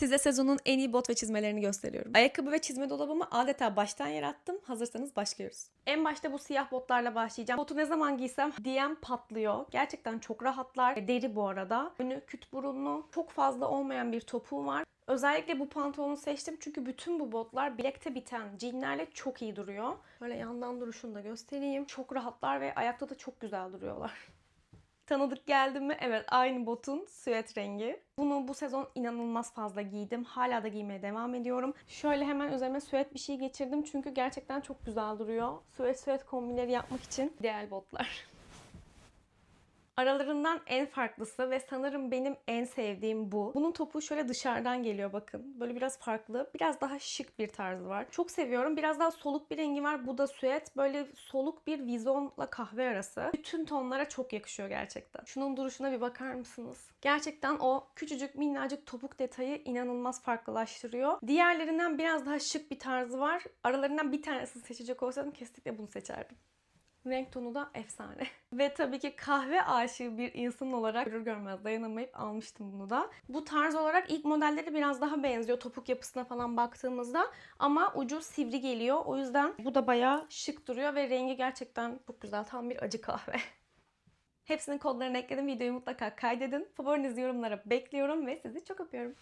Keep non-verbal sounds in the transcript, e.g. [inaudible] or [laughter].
Size sezonun en iyi bot ve çizmelerini gösteriyorum. Ayakkabı ve çizme dolabımı adeta baştan yarattım. Hazırsanız başlıyoruz. En başta bu siyah botlarla başlayacağım. Botu ne zaman giysem DM patlıyor. Gerçekten çok rahatlar. Deri bu arada. Önü küt burunlu. Çok fazla olmayan bir topuğu var. Özellikle bu pantolonu seçtim çünkü bütün bu botlar bilekte biten jeanlerle çok iyi duruyor. Böyle yandan duruşunu da göstereyim. Çok rahatlar ve ayakta da çok güzel duruyorlar. Tanıdık geldi mi? Evet aynı botun süet rengi. Bunu bu sezon inanılmaz fazla giydim. Hala da giymeye devam ediyorum. Şöyle hemen üzerime süet bir şey geçirdim çünkü gerçekten çok güzel duruyor. Süet süet kombinleri yapmak için ideal botlar. [laughs] Aralarından en farklısı ve sanırım benim en sevdiğim bu. Bunun topuğu şöyle dışarıdan geliyor bakın. Böyle biraz farklı. Biraz daha şık bir tarzı var. Çok seviyorum. Biraz daha soluk bir rengi var. Bu da süet. Böyle soluk bir vizonla kahve arası. Bütün tonlara çok yakışıyor gerçekten. Şunun duruşuna bir bakar mısınız? Gerçekten o küçücük minnacık topuk detayı inanılmaz farklılaştırıyor. Diğerlerinden biraz daha şık bir tarzı var. Aralarından bir tanesini seçecek olsaydım kesinlikle bunu seçerdim. Renk tonu da efsane. [laughs] Ve tabii ki kahve aşığı bir insan olarak görür görmez dayanamayıp almıştım bunu da. Bu tarz olarak ilk modelleri biraz daha benziyor topuk yapısına falan baktığımızda. Ama ucu sivri geliyor. O yüzden bu da bayağı şık duruyor ve rengi gerçekten çok güzel. Tam bir acı kahve. [laughs] Hepsinin kodlarını ekledim. Videoyu mutlaka kaydedin. Favorinizi yorumlara bekliyorum ve sizi çok öpüyorum.